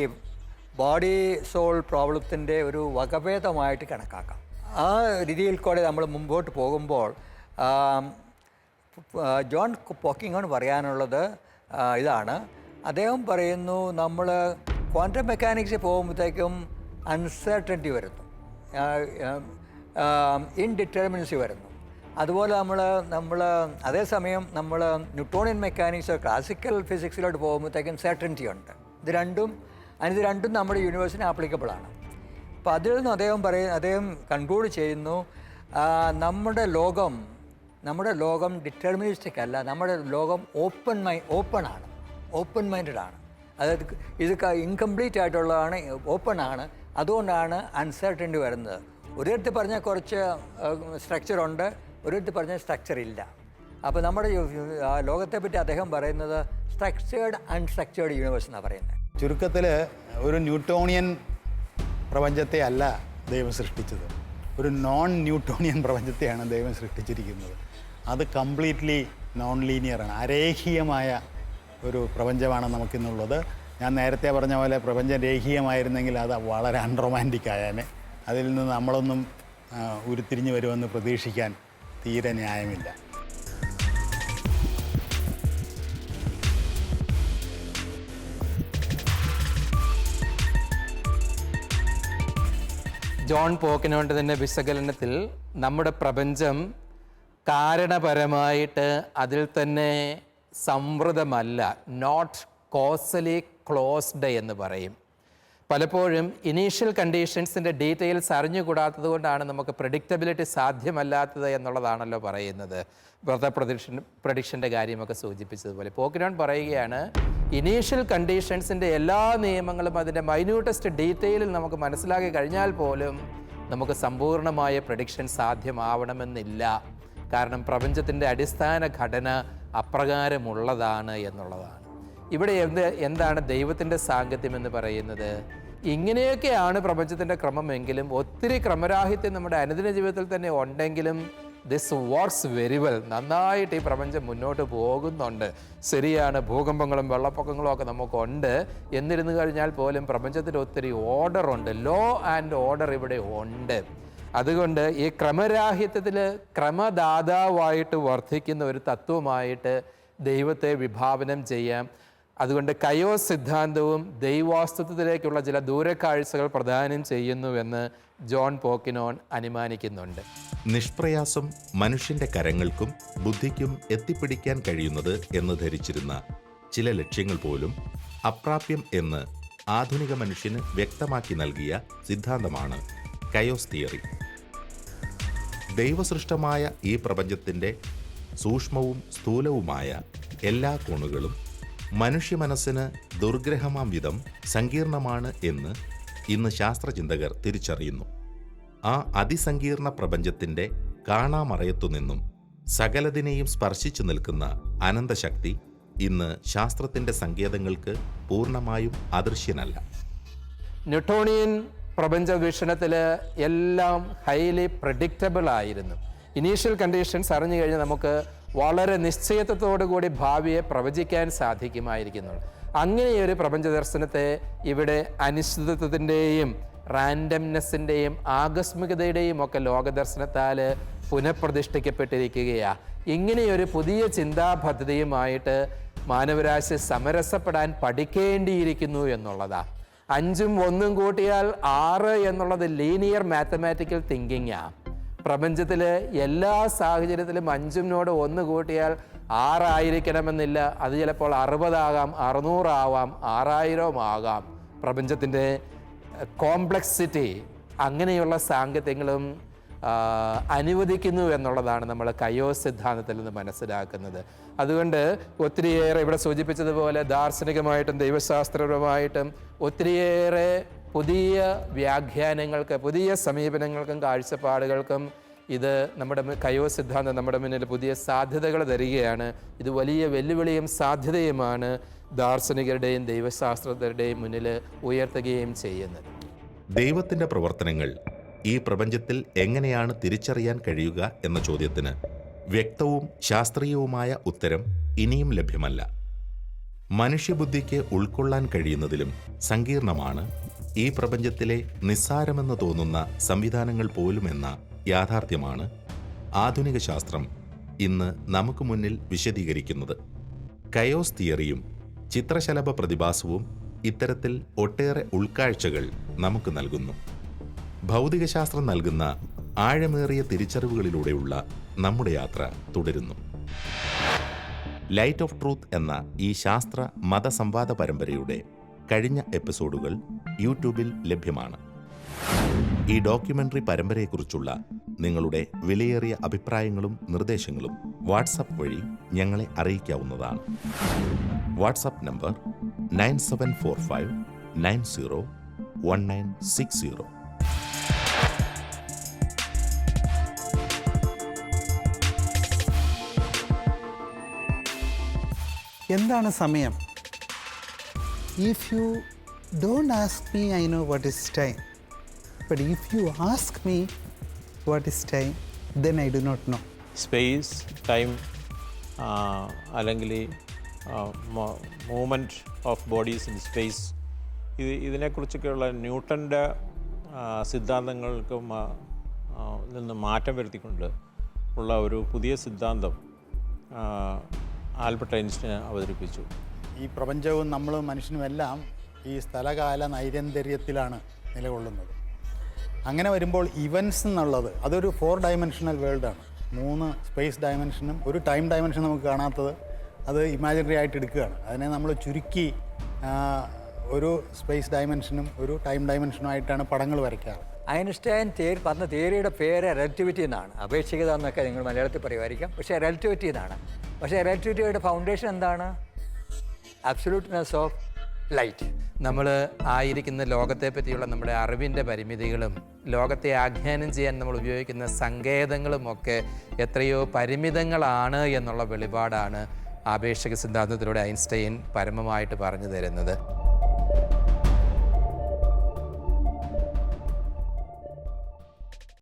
ബോഡി സോൾ പ്രോബ്ലത്തിന്റെ ഒരു വകഭേദമായിട്ട് കണക്കാക്കാം. ആ രീതിയിൽ കൂടെ നമ്മൾ മുമ്പോട്ട് പോകുമ്പോൾ ജോൺ പോക്കിങ്ങോട് പറയാനുള്ളത് ആ, ഇതാണ്. അദ്ദേഹം പറയുന്നു നമ്മൾ ക്വാണ്ടം മെക്കാനിക്സിൽ പോകുമ്പോഴത്തേക്കും അൺസർട്ടന്റി വരുന്നു. ഇൻഡിറ്റർമിനൻസി വരുന്നു. അതുപോലെ നമ്മൾ നമ്മൾ അതേസമയം നമ്മൾ ന്യൂട്ടോണിയൻ മെക്കാനിക്സ് ക്ലാസിക്കൽ ഫിസിക്സിലോട്ട് പോകുമ്പോഴത്തേക്കും സെർട്ടന്റി ഉണ്ട്. ഇത് രണ്ടും അതിന് ഇത് രണ്ടും നമ്മുടെ യൂണിവേഴ്സിന് ആപ്ലിക്കബിൾ ആണ്. അപ്പോൾ അതിൽ നിന്ന് അദ്ദേഹം പറയും അദ്ദേഹം കൺക്ലൂഡ് ചെയ്യുന്നു നമ്മുടെ ലോകം നമ്മുടെ ലോകം ഡിറ്റർമിനിസ്റ്റിക് അല്ല നമ്മുടെ ലോകം ഓപ്പൺ മൈ ഓപ്പൺ ആണ്. ഓപ്പൺ മൈൻഡഡ് ആണ്. അതായത് ഇത് ഇൻകംപ്ലീറ്റ് ആയിട്ടുള്ളതാണ് ഓപ്പൺ ആണ്. അതുകൊണ്ടാണ് അൺസർട്ടന്റി വരുന്നത്. ഒരിടത്ത് പറഞ്ഞാൽ കുറച്ച് സ്ട്രക്ചർ ഉണ്ട് ഒരിടത്ത് പറഞ്ഞാൽ സ്ട്രക്ചർ ഇല്ല. അപ്പോൾ നമ്മുടെ ലോകത്തെ പറ്റി അദ്ദേഹം പറയുന്നത് സ്ട്രക്ചേർഡ് അൺസ്ട്രക്ചേർഡ് യൂണിവേഴ്സ് എന്നാണ് പറയുന്നത്. ചുരുക്കത്തിൽ ഒരു ന്യൂട്ടോണിയൻ പ്രപഞ്ചത്തെ അല്ല ദൈവം സൃഷ്ടിച്ചത്. ഒരു നോൺ ന്യൂട്ടോണിയൻ പ്രപഞ്ചത്തെയാണ് ദൈവം സൃഷ്ടിച്ചിരിക്കുന്നത്. അത് കംപ്ലീറ്റ്ലി നോൺ ലീനിയറാണ് അരേഖീയമായ ഒരു പ്രപഞ്ചമാണ് നമുക്കിന്നുള്ളത്. ഞാൻ നേരത്തെ പറഞ്ഞ പോലെ പ്രപഞ്ചം രേഖീയമായിരുന്നെങ്കിൽ അത് വളരെ അൺറൊമാന്റിക് ആയാനെ. അതിൽ നിന്ന് നമ്മളൊന്നും ഉരുത്തിരിഞ്ഞ് വരുമെന്ന് പ്രതീക്ഷിക്കാൻ തീരെ ന്യായമില്ല. ജോൺ പോക്കിനോണ്ട് തന്നെ വിശകലനത്തിൽ നമ്മുടെ പ്രപഞ്ചം കാരണപരമായിട്ട് അതിൽ തന്നെ സംവൃതമല്ല നോട്ട് കോസലി ക്ലോസ്ഡ് എന്ന് പറയും. പലപ്പോഴും ഇനീഷ്യൽ കണ്ടീഷൻസിന്റെ ഡീറ്റെയിൽസ് അറിഞ്ഞുകൂടാത്തത് കൊണ്ടാണ് നമുക്ക് പ്രഡിക്റ്റബിലിറ്റി സാധ്യമല്ലാത്തത് എന്നുള്ളതാണല്ലോ പറയുന്നത്. വ്രത പ്രഡിക്ഷൻ പ്രഡിക്ഷന്റെ കാര്യമൊക്കെ സൂചിപ്പിച്ചതുപോലെ. പോക്കിനോൺ പറയുകയാണ് ഇനീഷ്യൽ കണ്ടീഷൻസിന്റെ എല്ലാ നിയമങ്ങളും അതിന്റെ മൈന്യൂട്ടസ്റ്റ് ഡീറ്റെയിലിൽ നമുക്ക് മനസ്സിലാക്കി കഴിഞ്ഞാൽ പോലും നമുക്ക് സമ്പൂർണമായ പ്രഡിക്ഷൻ സാധ്യമാവണമെന്നില്ല. കാരണം പ്രപഞ്ചത്തിന്റെ അടിസ്ഥാന ഘടന അപ്രകാരമുള്ളതാണ് എന്നുള്ളതാണ്. ഇവിടെ എന്ത് എന്താണ് ദൈവത്തിന്റെ സാങ്കത്യം എന്ന് പറയുന്നത്? ഇങ്ങനെയൊക്കെയാണ് പ്രപഞ്ചത്തിന്റെ ക്രമമെങ്കിലും ഒത്തിരി ക്രമരാഹിത്യം നമ്മുടെ അനുദിന ജീവിതത്തിൽ തന്നെ ഉണ്ടെങ്കിലും ദിസ് വർക്ക്സ് വെരി വെൽ നന്നായിട്ട് ഈ പ്രപഞ്ചം മുന്നോട്ട് പോകുന്നുണ്ട്. ശരിയാണ് ഭൂകമ്പങ്ങളും വെള്ളപ്പൊക്കങ്ങളും ഒക്കെ നമുക്കുണ്ട്. എന്നിരുന്നു കഴിഞ്ഞാൽ പോലും പ്രപഞ്ചത്തിൽ ഒത്തിരി ഓർഡർ ഉണ്ട്. ലോ ആൻഡ് ഓർഡർ ഇവിടെ ഉണ്ട്. അതുകൊണ്ട് ഈ ക്രമരാഹിത്യത്തിൽ ക്രമദാതാവായിട്ട് വർദ്ധിക്കുന്ന ഒരു തത്വമായിട്ട് ദൈവത്തെ വിഭാവനം ചെയ്യാം. അതുകൊണ്ട് കയോ സിദ്ധാന്തവും ദൈവാസ്തിത്വത്തിലേക്കുള്ള ചില ദൂരക്കാഴ്ചകൾ പ്രദാനം ചെയ്യുന്നുവെന്ന് ജോൺ പോക്കിനോൺ അനുമാനിക്കുന്നുണ്ട്. നിഷ്പ്രയാസം മനുഷ്യന്റെ കരങ്ങൾക്കും ബുദ്ധിക്കും എത്തിപ്പിടിക്കാൻ കഴിയുന്നത് എന്ന് ധരിച്ചിരുന്ന ചില ലക്ഷ്യങ്ങൾ പോലും അപ്രാപ്യം എന്ന് ആധുനിക മനുഷ്യന് വ്യക്തമാക്കി നൽകിയ സിദ്ധാന്തമാണ് കയോസ് തിയറി. ദൈവസൃഷ്ടമായ ഈ പ്രപഞ്ചത്തിന്റെ സൂക്ഷ്മവും സ്ഥൂലവുമായ എല്ലാ കോണുകളും മനുഷ്യ മനസ്സിന് ദുർഗ്രഹമാം വിധം സങ്കീർണമാണ് എന്ന് ഇന്ന് ശാസ്ത്രചിന്തകർ തിരിച്ചറിയുന്നു. ആ അതിസങ്കീർണ പ്രപഞ്ചത്തിന്റെ കാണാമറയത്തുനിന്നും സകലതിനെയും സ്പർശിച്ചു നിൽക്കുന്ന അനന്തശക്തി ഇന്ന് ശാസ്ത്രത്തിന്റെ സങ്കേതങ്ങൾക്ക് പൂർണമായും അദൃശ്യനല്ല. ന്യൂട്ടോണിയൻ പ്രപഞ്ച വീക്ഷണത്തിൽ എല്ലാം ഹൈലി പ്രഡിക്റ്റബിൾ ആയിരുന്നു. ഇനീഷ്യൽ കണ്ടീഷൻസ് അറിഞ്ഞു കഴിഞ്ഞാൽ നമുക്ക് വളരെ നിശ്ചയത്വത്തോടു കൂടി ഭാവിയെ പ്രവചിക്കാൻ സാധിക്കുമായിരിക്കുന്നു. അങ്ങനെയൊരു പ്രപഞ്ച ദർശനത്തെ ഇവിടെ അനിശ്ചിതത്വത്തിന്റെയും റാൻഡംനെസ്സിന്റെയും ആകസ്മികതയുടെയും ഒക്കെ ലോകദർശനത്താൽ പുനഃപ്രതിഷ്ഠിക്കപ്പെട്ടിരിക്കുകയാണ് ഇങ്ങനെയൊരു പുതിയ ചിന്താ പദ്ധതിയുമായിട്ട് മാനവരാശി സമരസപ്പെടാൻ പഠിക്കേണ്ടിയിരിക്കുന്നു എന്നുള്ളതാണ് അഞ്ചും ഒന്നും കൂട്ടിയാൽ ആറ് എന്നുള്ളത് ലീനിയർ മാത്തമാറ്റിക്കൽ തിങ്കിങ്ങാണ് പ്രപഞ്ചത്തിൽ എല്ലാ സാഹചര്യത്തിലും അഞ്ചുമിനോട് ഒന്ന് കൂട്ടിയാൽ ആറായിരിക്കണമെന്നില്ല. അത് ചിലപ്പോൾ അറുപതാകാം അറുന്നൂറാവാം ആറായിരം ആകാം. പ്രപഞ്ചത്തിന്റെ കോംപ്ലക്സിറ്റി അങ്ങനെയുള്ള സാങ്കത്യങ്ങളും അനുവദിക്കുന്നു എന്നുള്ളതാണ് നമ്മൾ കയോ സിദ്ധാന്തത്തിൽ നിന്ന് മനസ്സിലാക്കുന്നത്. അതുകൊണ്ട് ഒത്തിരിയേറെ ഇവിടെ സൂചിപ്പിച്ചതുപോലെ ദാർശനികമായിട്ടും ദൈവശാസ്ത്രപരമായിട്ടും ഒത്തിരിയേറെ പുതിയ വ്യാഖ്യാനങ്ങൾക്ക് പുതിയ സമീപനങ്ങൾക്കും കാഴ്ചപ്പാടുകൾക്കും ഇത് നമ്മുടെ കയോ സിദ്ധാന്തം നമ്മുടെ മുന്നിൽ പുതിയ സാധ്യതകൾ തരികയാണ്. ഇത് വലിയ വെല്ലുവിളിയും സാധ്യതയുമാണ് ദാർശനികരുടെയും ദൈവശാസ്ത്രജ്ഞരുടെയും മുന്നിൽ ഉയർത്തുകയും ചെയ്യുന്നത്. ദൈവത്തിന്റെ പ്രവർത്തനങ്ങൾ ഈ പ്രപഞ്ചത്തിൽ എങ്ങനെയാണ് തിരിച്ചറിയാൻ കഴിയുക എന്ന ചോദ്യത്തിന് വ്യക്തവും ശാസ്ത്രീയവുമായ ഉത്തരം ഇനിയും ലഭ്യമല്ല. മനുഷ്യബുദ്ധിക്ക് ഉൾക്കൊള്ളാൻ കഴിയുന്നതിലും സങ്കീർണമാണ് ഈ പ്രപഞ്ചത്തിലെ നിസ്സാരമെന്ന് തോന്നുന്ന സംവിധാനങ്ങൾ പോലുമെന്ന യാഥാർത്ഥ്യമാണ് ആധുനിക ശാസ്ത്രം ഇന്ന് നമുക്ക് മുന്നിൽ വിശദീകരിക്കുന്നത്. കയോസ് തിയറിയും ചിത്രശലഭ പ്രതിഭാസവും ഇത്തരത്തിൽ ഒട്ടേറെ ഉൾക്കാഴ്ചകൾ നമുക്ക് നൽകുന്നു. ഭൗതികശാസ്ത്രം നൽകുന്ന ആഴമേറിയ തിരിച്ചറിവുകളിലൂടെയുള്ള നമ്മുടെ യാത്ര തുടരുന്നു. ലൈറ്റ് ഓഫ് ട്രൂത്ത് എന്ന ഈ ശാസ്ത്ര മതസംവാദ പരമ്പരയുടെ കഴിഞ്ഞ എപ്പിസോഡുകൾ യൂട്യൂബിൽ ലഭ്യമാണ്. ഈ ഡോക്യുമെന്ററി പരമ്പരയെക്കുറിച്ചുള്ള നിങ്ങളുടെ വിലയേറിയ അഭിപ്രായങ്ങളും നിർദ്ദേശങ്ങളും വാട്സപ്പ് വഴി ഞങ്ങളെ അറിയിക്കാവുന്നതാണ്. WhatsApp number nine seven four five nine zero one nine six zero. എന്താണ് സമയം? If you don't ask me I know what is time but if you ask me what is time then I do not know space time അല്ലെങ്കിൽ movement of bodies in space ഇത് ഇതിനെക്കുറിച്ചൊക്കെയുള്ള ന്യൂട്ടന്റെ സിദ്ധാന്തങ്ങൾക്ക് നിന്ന് മാറ്റം വരുത്തിക്കൊണ്ട് ഉള്ള ഒരു പുതിയ സിദ്ധാന്തം ആൽബർട്ട് ഐൻസ്റ്റീൻ അവതരിപ്പിച്ചു. ഈ പ്രപഞ്ചവും നമ്മളും മനുഷ്യനുമെല്ലാം ഈ സ്ഥലകാല നൈരന്തര്യത്തിലാണ് നിലകൊള്ളുന്നത്. അങ്ങനെ വരുമ്പോൾ ഇവൻസ് എന്നുള്ളത് അതൊരു ഫോർ ഡയമെൻഷണൽ വേൾഡാണ് മൂന്ന് സ്പേസ് ഡയമെൻഷനും ഒരു ടൈം ഡയമെൻഷൻ നമുക്ക് കാണാത്തത് അത് ഇമാജിനറി ആയിട്ട് എടുക്കുകയാണ്. അതിനെ നമ്മൾ ചുരുക്കി ഒരു സ്പേസ് ഡയമെൻഷനും ഒരു ടൈം ഡയമെൻഷനും ആയിട്ടാണ് പടങ്ങൾ വരയ്ക്കാറ്. ഐൻസ്റ്റൈൻ തേര് പറഞ്ഞ തിയറിയുടെ പേര് റിലേറ്റിവിറ്റി എന്നാണ്. അപേക്ഷികത എന്നൊക്കെ നിങ്ങൾ മലയാളത്തിൽ പറയുമായിരിക്കാം. പക്ഷേ റിലേറ്റിവിറ്റി എന്നാണ്. പക്ഷേ റിലേറ്റിവിറ്റിയുടെ ഫൗണ്ടേഷൻ എന്താണ്? അബ്സൊല്യൂട്ട്നെസ് ഓഫ് ലൈറ്റ് നമ്മൾ ആയിരിക്കുന്ന ലോകത്തെ പറ്റിയുള്ള നമ്മുടെ അറിവിന്റെ പരിമിതികളും ലോകത്തെ ആഖ്യാനം ചെയ്യാൻ നമ്മൾ ഉപയോഗിക്കുന്ന സങ്കേതങ്ങളും ഒക്കെ എത്രയോ പരിമിതങ്ങളാണ് എന്നുള്ള വെളിപാടാണ് ആപേക്ഷിക സിദ്ധാന്തത്തിലൂടെ ഐൻസ്റ്റൈൻ പരമമായിട്ട് പറഞ്ഞു തരുന്നത്.